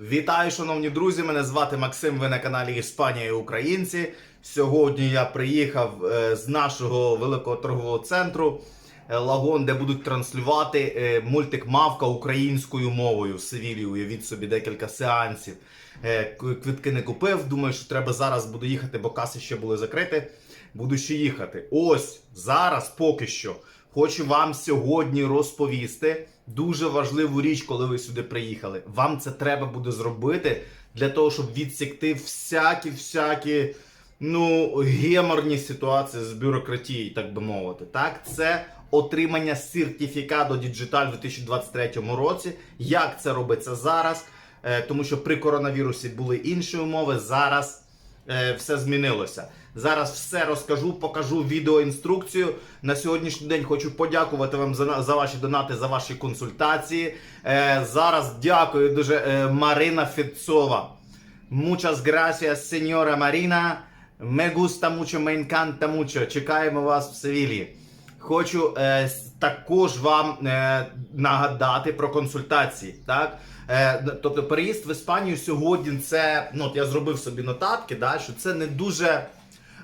Вітаю, шановні друзі! Мене звати Максим. Ви на каналі Іспанія і Українці. Сьогодні я приїхав е, з нашого великого торгового центру е, Лагон, де будуть транслювати е, мультик Мавка українською мовою в Севілі. Уявіть собі декілька сеансів. Квитки не купив. Думаю, що треба зараз буду їхати, бо каси ще були закриті. Буду ще їхати. Ось зараз поки що. Хочу вам сьогодні розповісти дуже важливу річ, коли ви сюди приїхали. Вам це треба буде зробити для того, щоб відсікти всякі всякі ну, геморні ситуації з бюрократією, так би мовити. Так, це отримання сертифікату Digital у 2023 році. Як це робиться зараз? Е, тому що при коронавірусі були інші умови. Зараз е, все змінилося. Зараз все розкажу, покажу відеоінструкцію. На сьогоднішній день хочу подякувати вам за, за ваші донати, за ваші консультації. Е, зараз дякую дуже е, Марина Федцова. Muchas gracias, señora Маріна. Me gusta mucho, me encanta mucho. Чекаємо вас в Севілі. Хочу е, також вам е, нагадати про консультації. Так? Е, тобто переїзд в Іспанію сьогодні це, ну от я зробив собі нотатки, да, що це не дуже.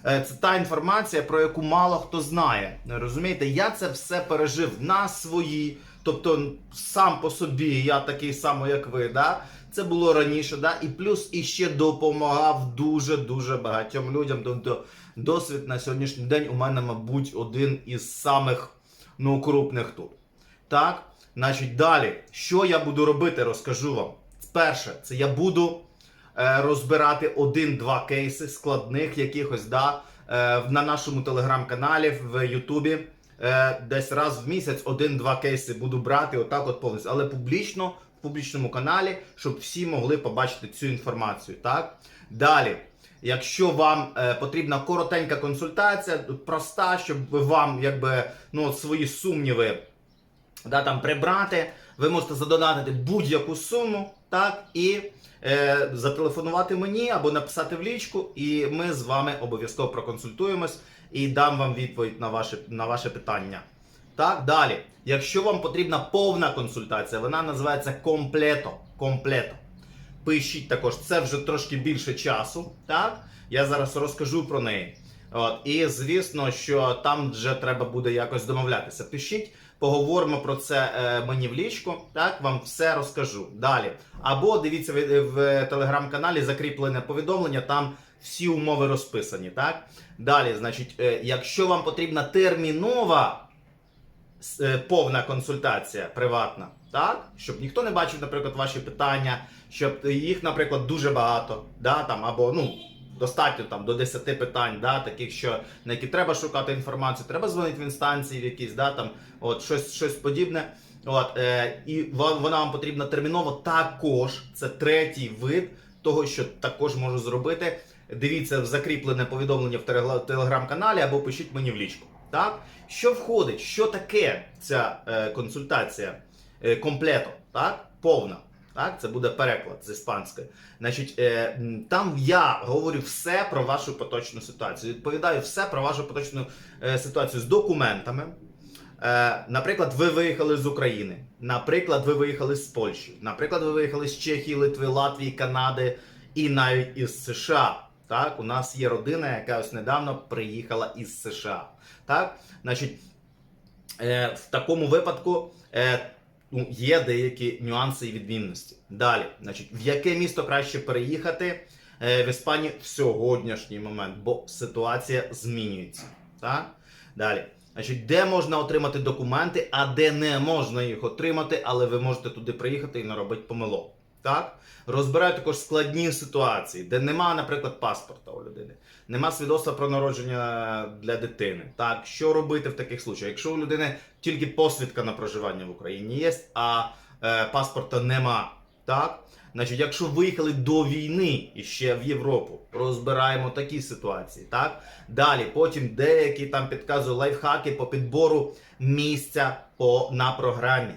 Е, Це та інформація, про яку мало хто знає. Розумієте, я це все пережив на свої, тобто сам по собі, я такий самий, як ви. Да? Це було раніше, да? і плюс іще допомагав дуже-дуже багатьом людям. Тобто досвід на сьогоднішній день у мене, мабуть, один із самих ну, крупних тут. Так, значить, далі, що я буду робити, розкажу вам. Перше, це я буду розбирати один-два кейси складних якихось, да, е, на нашому телеграм-каналі, в Ютубі. Е, десь раз в місяць один-два кейси буду брати, отак от повністю. Але публічно, в публічному каналі, щоб всі могли побачити цю інформацію. Так? Далі. Якщо вам е, потрібна коротенька консультація, проста, щоб вам якби ну, свої сумніви да, там, прибрати, ви можете задонатити будь-яку суму, так, і е, зателефонувати мені або написати в лічку, і ми з вами обов'язково проконсультуємось і дам вам відповідь на ваше, на ваше питання. Так, далі. Якщо вам потрібна повна консультація, вона називається комплето. комплето. Пишіть також, це вже трошки більше часу. Так? Я зараз розкажу про неї. От, і звісно, що там вже треба буде якось домовлятися. Пишіть, поговоримо про це е, мені в лічку. Так, вам все розкажу. Далі. Або дивіться в, в телеграм-каналі закріплене повідомлення, там всі умови розписані. Так? Далі, значить, е, якщо вам потрібна термінова е, повна консультація приватна, так? Щоб ніхто не бачив, наприклад, ваші питання, щоб їх, наприклад, дуже багато, да, там, або ну, достатньо там до 10 питань, да, таких, що, на які треба шукати інформацію, треба дзвонити в інстанції в якісь, да, там, от, щось, щось подібне. От, е, і вона вам потрібна терміново. Також це третій вид того, що також можу зробити. Дивіться в закріплене повідомлення в телеграм-каналі або пишіть мені в лічку. Так? Що входить? Що таке ця е, консультація е, комплето? Так? Повна. Так? Це буде переклад з іспанської. Значить, е, там я говорю все про вашу поточну ситуацію. Відповідаю все про вашу поточну е, ситуацію з документами. Е, наприклад, ви виїхали з України. Наприклад, ви виїхали з Польщі. Наприклад, ви виїхали з Чехії, Литви, Латвії, Канади і навіть із США. Так, у нас є родина, яка ось недавно приїхала із США. Так, значить, е, в такому випадку е, ну, є деякі нюанси і відмінності. Далі, значить, в яке місто краще переїхати е, в Іспанії в сьогоднішній момент, бо ситуація змінюється. Так? Далі. Значить, де можна отримати документи, а де не можна їх отримати, але ви можете туди приїхати і наробити помилок. Так? Розбираю також складні ситуації, де нема, наприклад, паспорта у людини, нема свідоцтва про народження для дитини. Так, що робити в таких случаях? Якщо у людини тільки посвідка на проживання в Україні є, а е, паспорта нема, так? Значить, якщо виїхали до війни і ще в Європу, розбираємо такі ситуації. Так? Далі, потім деякі там підказую лайфхаки по підбору місця по, на програмі.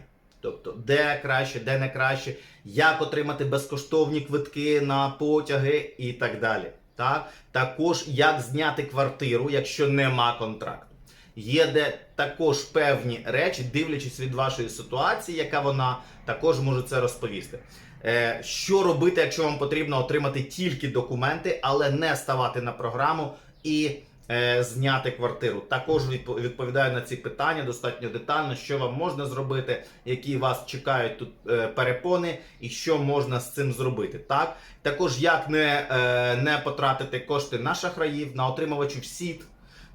Тобто, де краще, де не краще, як отримати безкоштовні квитки на потяги і так далі. Так? Також як зняти квартиру, якщо нема контракту. Є де також певні речі, дивлячись від вашої ситуації, яка вона також можу це розповісти. Е, що робити, якщо вам потрібно отримати тільки документи, але не ставати на програму і зняти квартиру. Також відпо- відповідаю на ці питання достатньо детально, що вам можна зробити, які вас чекають тут е, перепони, і що можна з цим зробити. Так також як не, е, не потратити кошти на шахраїв, на отримувачів сіт,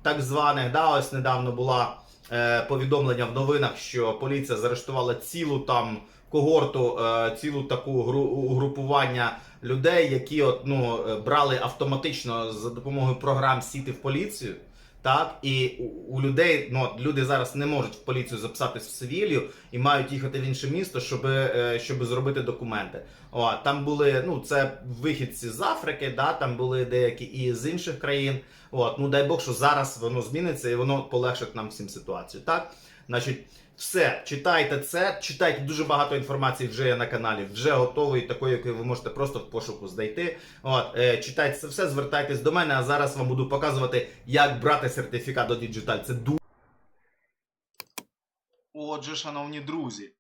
так званих. Да, ось недавно була е, повідомлення в новинах, що поліція заарештувала цілу там когорту, е, цілу таку гру, угрупування людей, які от, ну, е, брали автоматично за допомогою програм сіти в поліцію. Так, і у, людей, ну люди зараз не можуть в поліцію записатись в Севілью і мають їхати в інше місто, щоб, е, щоб зробити документи. О, там були, ну це вихідці з Африки, да, там були деякі і з інших країн. От, ну дай Бог, що зараз воно зміниться і воно полегшить нам всім ситуацію. Так, значить, все, читайте це, читайте дуже багато інформації вже є на каналі, вже готової, такої, яку ви можете просто в пошуку знайти. От, е, читайте це все, звертайтесь до мене, а зараз вам буду показувати, як брати сертифікат до Digital. Це дуже. Отже, шановні друзі,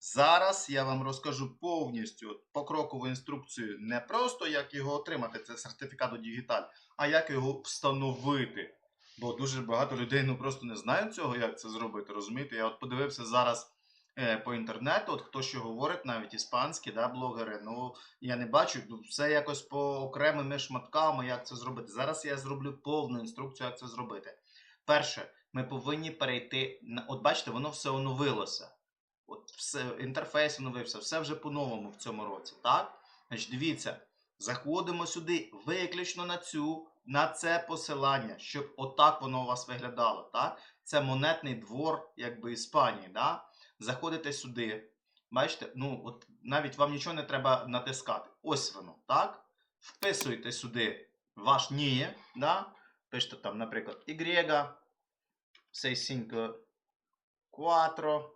зараз я вам розкажу повністю покрокову інструкцію не просто як його отримати, це сертифікат до Digital, а як його встановити. Бо дуже багато людей ну просто не знають цього, як це зробити. Розумієте? Я от подивився зараз е, по інтернету, от хто що говорить, навіть іспанські да, блогери. Ну я не бачу, ну, все якось по окремими шматками, як це зробити. Зараз я зроблю повну інструкцію, як це зробити. Перше, ми повинні перейти на. От бачите, воно все оновилося. От все, інтерфейс оновився, все вже по-новому в цьому році. Так? Значить, дивіться, заходимо сюди виключно на цю на це посилання, щоб отак воно у вас виглядало. Так? Це монетний двор якби Іспанії. Да? Заходите сюди. Бачите, ну от навіть вам нічого не треба натискати. Ось воно, так? Вписуєте сюди ваш НІЄ, да? пишете там, наприклад, Y, 654.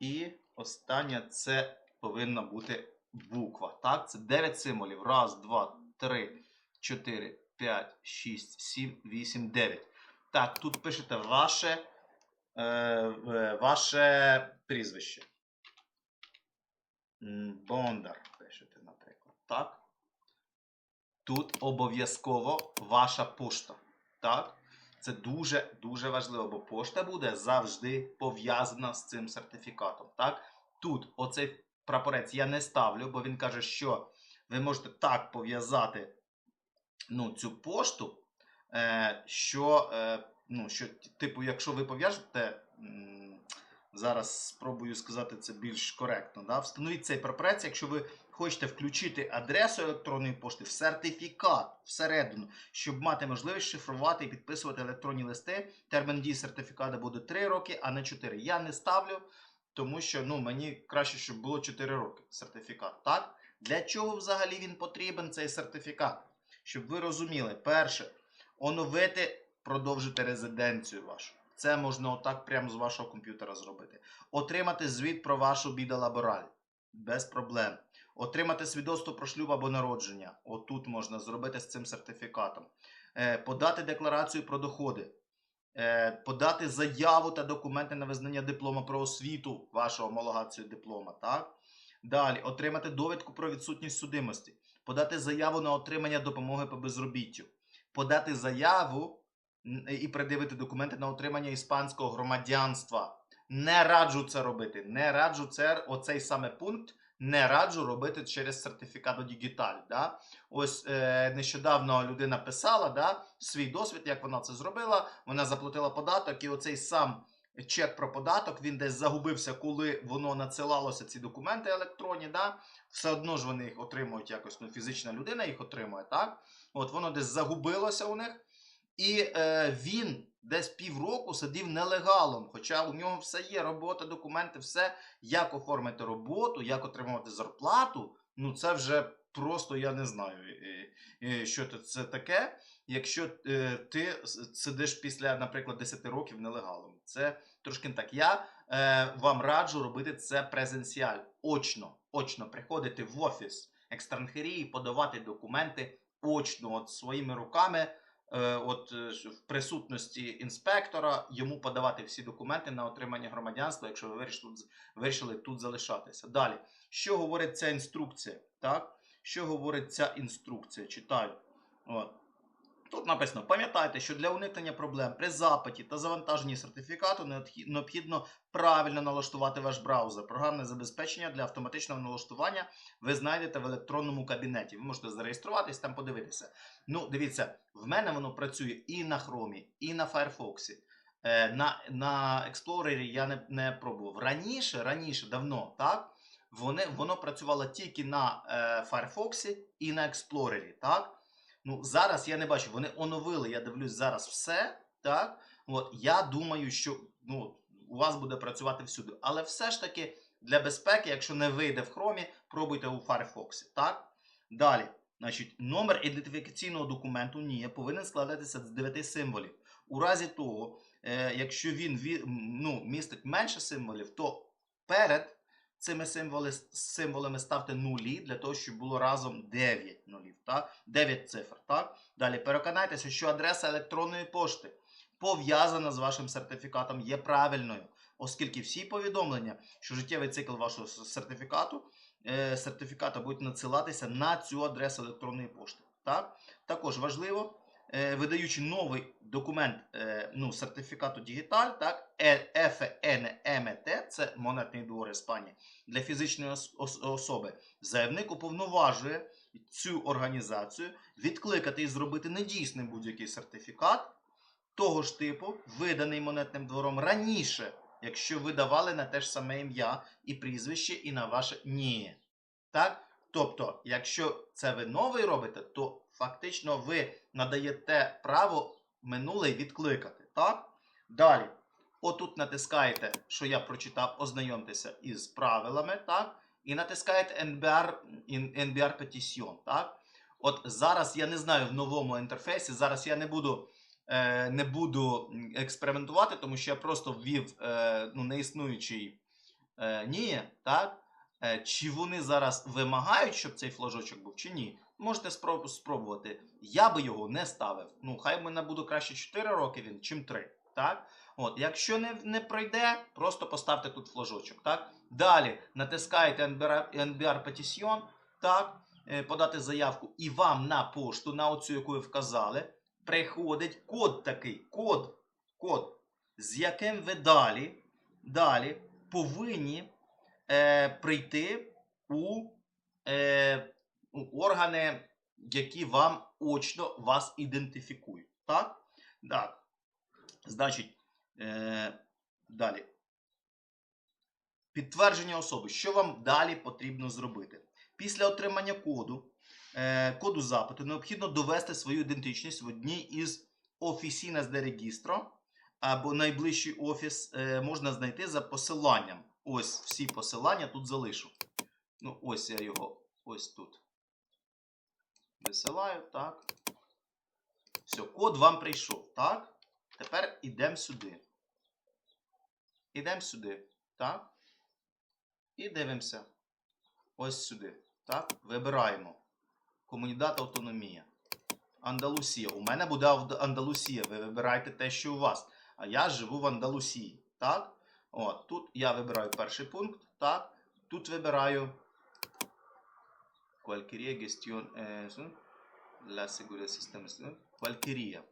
І остання це повинна бути буква. Так, це 9 символів. Раз, два, три, чотири, п'ять, шість, сім, вісім, дев'ять. Так, тут пишете ваше, е, ваше прізвище. Бондар пишете, наприклад. Так. Тут обов'язково ваша пошта. Так. Це дуже дуже важливо, бо пошта буде завжди пов'язана з цим сертифікатом. Так, тут оцей прапорець я не ставлю, бо він каже, що ви можете так пов'язати ну, цю пошту, е, що, е, ну, що, типу, якщо ви пов'яжете. Зараз спробую сказати це більш коректно. Да? Встановіть цей прапорець, якщо ви хочете включити адресу електронної пошти в сертифікат всередину, щоб мати можливість шифрувати і підписувати електронні листи. Термін дії сертифікату буде 3 роки, а не 4. Я не ставлю, тому що ну, мені краще, щоб було 4 роки сертифікат. Так? Для чого взагалі він потрібен, цей сертифікат? Щоб ви розуміли, перше, оновити, продовжити резиденцію вашу. Це можна отак прямо з вашого комп'ютера зробити. Отримати звіт про вашу біда лабораль. Без проблем. Отримати свідоцтво про шлюб або народження. Отут можна зробити з цим сертифікатом. Е, подати декларацію про доходи. Е, подати заяву та документи на визнання диплома про освіту вашого homologaцією диплома. Так? Далі отримати довідку про відсутність судимості. Подати заяву на отримання допомоги по безробіттю. Подати заяву і пред'явити документи на отримання іспанського громадянства. Не раджу це робити. Не раджу це, оцей саме пункт не раджу робити через сертифікат Дігіталь. Да? Ось е, нещодавно людина писала да, свій досвід, як вона це зробила. Вона заплатила податок, і оцей сам чек про податок він десь загубився, коли воно надсилалося ці документи електронні. Да? Все одно ж вони їх отримують якось. Ну, фізична людина їх отримує, так? От воно десь загубилося у них. І е, він десь півроку сидів нелегалом, хоча у нього все є, робота, документи, все, як оформити роботу, як отримувати зарплату. Ну це вже просто я не знаю, е, е, що це- таке. Якщо е, ти сидиш після, наприклад, 10 років нелегалом, це трошки так. Я е, вам раджу робити це презенціаль, очно, очно приходити в офіс екстранхерії, подавати документи очно, от своїми руками е, от е, в присутності інспектора йому подавати всі документи на отримання громадянства, якщо ви вирішили тут, вирішили тут залишатися. Далі, що говорить ця інструкція? Так? Що говорить ця інструкція? Читаю. От. Тут написано: пам'ятайте, що для уникнення проблем при запиті та завантаженні сертифікату необхідно правильно налаштувати ваш браузер. Програмне забезпечення для автоматичного налаштування ви знайдете в електронному кабінеті. Ви можете зареєструватись там, подивитися. Ну, дивіться, в мене воно працює і на Chrome, і на Firefox. Е, на, на Explorer я не, не пробував. Раніше, раніше, давно, так? Вони, воно працювало тільки на е, Firefox і на Explorer, так? Ну, зараз я не бачу, вони оновили, я дивлюсь зараз все, так? От, я думаю, що ну, у вас буде працювати всюди. Але все ж таки для безпеки, якщо не вийде в Chrome, пробуйте у Firefox. Так? Далі, значить, номер ідентифікаційного документу НІЄ повинен складатися з 9 символів. У разі того, е, якщо він ну, містить менше символів, то перед цими символи, символами ставте нулі для того, щоб було разом 9 нулів. Так? 9 цифр. Так? Далі переконайтеся, що адреса електронної пошти пов'язана з вашим сертифікатом є правильною, оскільки всі повідомлення, що життєвий цикл вашого сертифікату, е, сертифіката будуть надсилатися на цю адресу електронної пошти. Так? Також важливо, видаючи новий документ е, ну, сертифікату Дігіталь, так, Е- ФНМТ, це монетний двор Іспанії, для фізичної ос- ос- особи, заявник уповноважує цю організацію відкликати і зробити недійсним будь-який сертифікат того ж типу, виданий монетним двором раніше, якщо ви давали на те ж саме ім'я і прізвище, і на ваше ні. Так? Тобто, якщо це ви новий робите, то фактично ви надаєте право минулий відкликати. Так? Далі. Отут натискаєте, що я прочитав, ознайомтеся із правилами, так? І натискаєте NBR, NBR Petition, так? От зараз я не знаю в новому інтерфейсі, зараз я не буду, е, не буду експериментувати, тому що я просто ввів е, ну, неіснуючий е, ні, так? Е, чи вони зараз вимагають, щоб цей флажочок був, чи ні? Можете спроб- спробувати. Я би його не ставив. Ну, хай в мене буде краще 4 роки він, чим 3. Так? От, якщо не, не пройде, просто поставте тут флажочок. Так? Далі натискаєте NBR, NBR Petition, так, е, подати заявку, і вам на пошту, на оцю, яку ви вказали, приходить код такий, код, код, з яким ви далі, далі повинні е, прийти у, е, органи, які вам очно вас ідентифікують. Так? Так. Значить, е, далі. Підтвердження особи. Що вам далі потрібно зробити? Після отримання коду, е, коду запиту необхідно довести свою ідентичність в одній із офісінес де регістро, або найближчий офіс е, можна знайти за посиланням. Ось всі посилання тут залишу. Ну, ось я його ось тут висилаю, так. Все, код вам прийшов, так? Тепер йдемо сюди. Ідемо сюди, так? І дивимося. Ось сюди. Так? Вибираємо. Комунідат автономія. Андалусія. У мене буде Андалусія. Ви вибираєте те, що у вас. А я живу в Андалусії. Так? От, тут я вибираю перший пункт. Так? Тут вибираю. Cualquier gestión. eh, eso, la seguridad системи. Cualquier.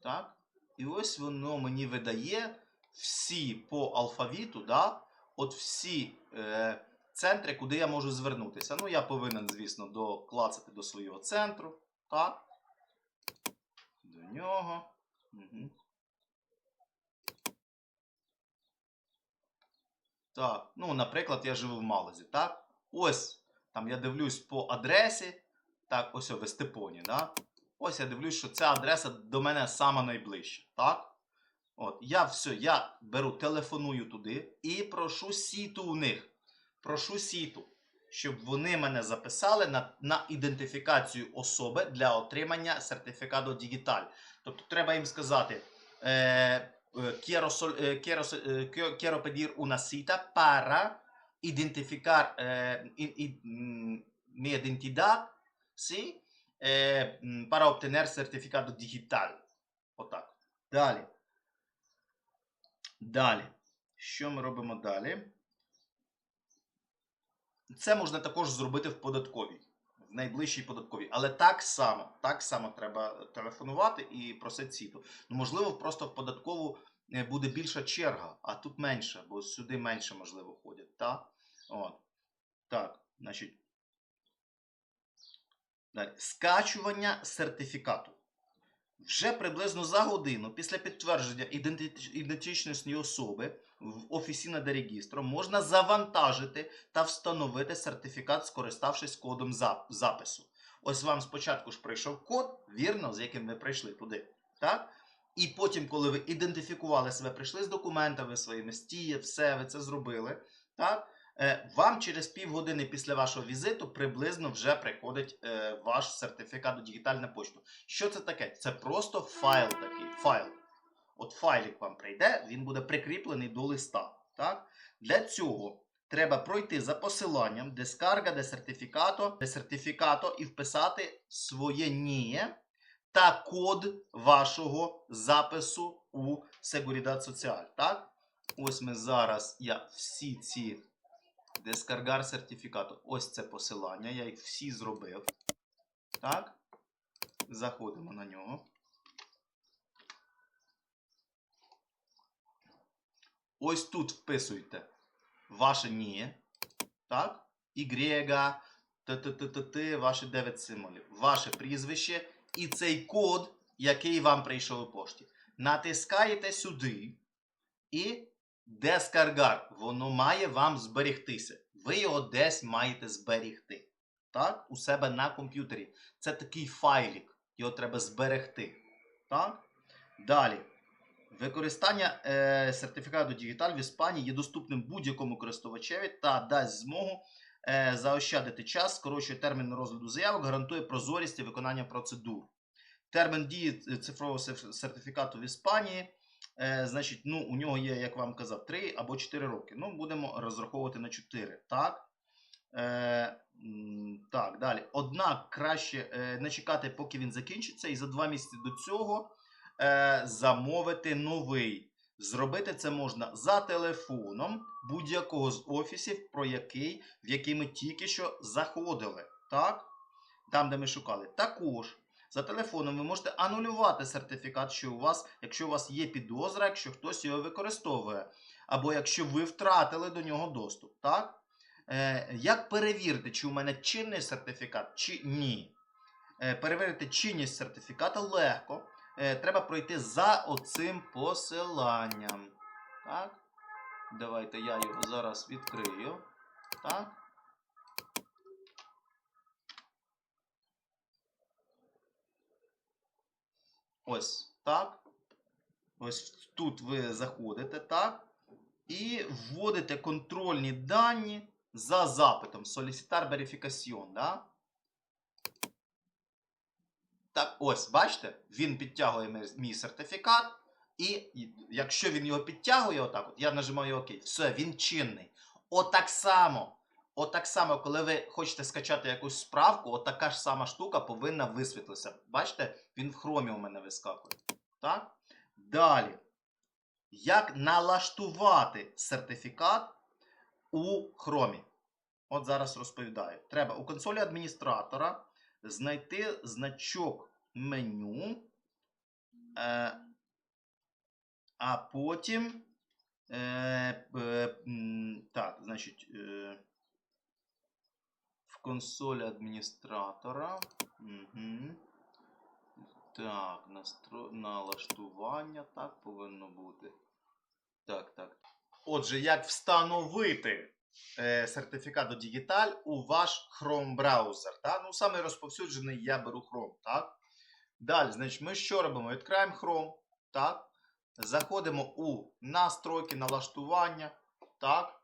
Так? І ось воно мені видає всі по алфавіту, да? от всі е, центри, куди я можу звернутися. Ну, я повинен, звісно, доклацати до свого центру. Так? До нього. Угу. Так, ну, наприклад, я живу в Малазі, так? Ось, там я дивлюсь по адресі. Так, ось в Естепоні, да? Ось я дивлюсь, що ця адреса до мене сама найближча. Так? От, я все, я беру, телефоную туди і прошу сіту у них. Прошу сіту, щоб вони мене записали на, на ідентифікацію особи для отримання сертифікату Дігіталь. Тобто треба їм сказати. Е, е, sol- е, quiero, so- е, identificar eh, mm, mi identidad, ¿sí? е, para obtener certificado digital. Отак. Далі. Далі. Що ми робимо далі? Це можна також зробити в податковій, в найближчій податковій. Але так само, так само треба телефонувати і просити ціну. Ну, можливо, просто в податкову е, буде більша черга, а тут менше, бо сюди менше, можливо, ходять. Та? От. Так, значить. Далі. Скачування сертифікату. Вже приблизно за годину після підтвердження іденти- ідентичності особи в офісі над реєстром можна завантажити та встановити сертифікат, скориставшись кодом запису. Ось вам спочатку ж прийшов код, вірно, з яким ви прийшли туди. Так? І потім, коли ви ідентифікували себе, прийшли з документами своїми, стіє, все, ви це зробили. Так? Е, Вам через півгодини після вашого візиту приблизно вже приходить е, ваш сертифікат у дігітальну почту. Що це таке? Це просто файл такий. Файл. От файлик вам прийде, він буде прикріплений до листа. Так? Для цього треба пройти за посиланням дескарга де сертифікато, де сертифікато і вписати своє НІЄ та код вашого запису у Seguridad Social. Так? Ось ми зараз я всі ці дескаргар сертифікату. Ось це посилання. Я їх всі зробив. Так? Заходимо на нього. Ось тут вписуйте ваше ні. Так? Y, т-т-т-т-т, ваші 9 символів. Ваше прізвище і цей код, який вам прийшов у пошті. Натискаєте сюди і дескаргар. Воно має вам зберегтися. Ви його десь маєте зберегти. Так? У себе на комп'ютері. Це такий файлік. Його треба зберегти. Так? Далі. Використання е, сертифікату Digital в Іспанії є доступним будь-якому користувачеві та дасть змогу е, заощадити час, скорочує термін розгляду заявок, гарантує прозорість і виконання процедур. Термін дії цифрового сертифікату в Іспанії. Е, значить, ну, у нього є, як вам казав, 3 або 4 роки. Ну, будемо розраховувати на 4. Так. Е, так, далі. Однак краще е, не чекати, поки він закінчиться, і за 2 місяці до цього е, замовити новий. Зробити це можна за телефоном будь-якого з офісів, про який, в який ми тільки що заходили. Так? Там, де ми шукали. Також за телефоном ви можете анулювати сертифікат, що у вас, якщо у вас є підозра, якщо хтось його використовує, або якщо ви втратили до нього доступ. Так? Е, як перевірити, чи у мене чинний сертифікат, чи ні? Е, перевірити чинність сертифіката легко. Е, треба пройти за оцим посиланням. Так? Давайте я його зараз відкрию. Так? Ось так. Ось тут ви заходите, так? І вводите контрольні дані за запитом. Solicitar verification, да? Так, ось, бачите, він підтягує мій- сертифікат. І якщо він його підтягує, отак, от, я нажимаю ОК, все, він чинний. Отак само. Отак само, коли ви хочете скачати якусь справку, отака ж сама штука повинна висвітлитися. Бачите, він в хромі у мене вискакує. Так? Далі. Як налаштувати сертифікат у хромі? От зараз розповідаю. Треба у консолі адміністратора знайти значок меню, е, а потім. Е, так, значить, е, в консолі адміністратора. Угу. Так, настро... налаштування так повинно бути. Так, так. Отже, як встановити е, сертифікат до Digital у ваш Chrome браузер. Так? Ну, саме розповсюджений я беру Chrome. Так? Далі, значить, ми що робимо? Відкриваємо Chrome. Так? Заходимо у настройки налаштування. Так?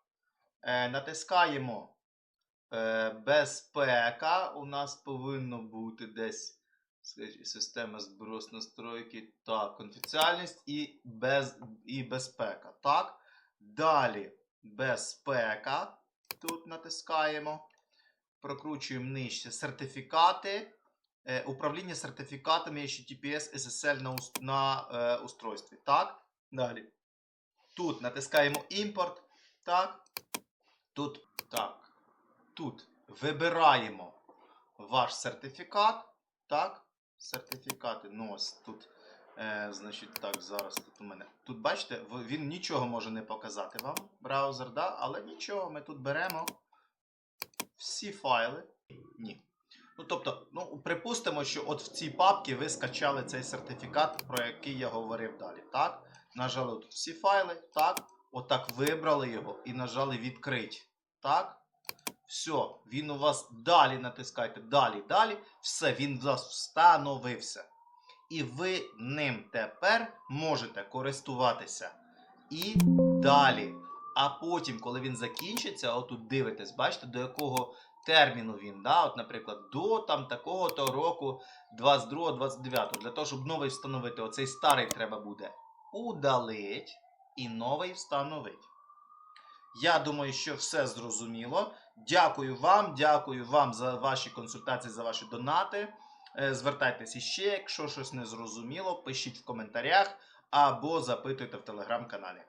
Е, натискаємо безпека. У нас повинно бути десь скажіть, система зброс настройки. Так, конфіденціальність і, без, і безпека. Так? Далі безпека. Тут натискаємо. Прокручуємо нижче сертифікати. е, управління сертифікатами HTTPS SSL на, на е, устройстві. Так? Далі. Тут натискаємо імпорт. Так. Тут. Так. Тут вибираємо ваш сертифікат. Так. Сертифікати. Ну, ось тут. Е, значить, так, зараз тут у мене. Тут бачите, він нічого може не показати вам, браузер, да? але нічого, ми тут беремо всі файли. Ні. Ну, тобто, ну, припустимо, що от в цій папці ви скачали цей сертифікат, про який я говорив далі. Так? Нажали тут всі файли, так? Отак вибрали його і нажали відкрить. Так? Все, він у вас далі натискайте, далі, далі. Все, він у вас встановився. І ви ним тепер можете користуватися. І далі. А потім, коли він закінчиться, отут дивитесь, бачите, до якого терміну він, да? от, наприклад, до там такого-то року 22-29. Для того, щоб новий встановити, оцей старий треба буде удалить і новий встановить. Я думаю, що все зрозуміло. Дякую вам, дякую вам за ваші консультації, за ваші донати. Звертайтесь Звертайтеся іще, якщо щось не зрозуміло, пишіть в коментарях або запитуйте в телеграм-каналі.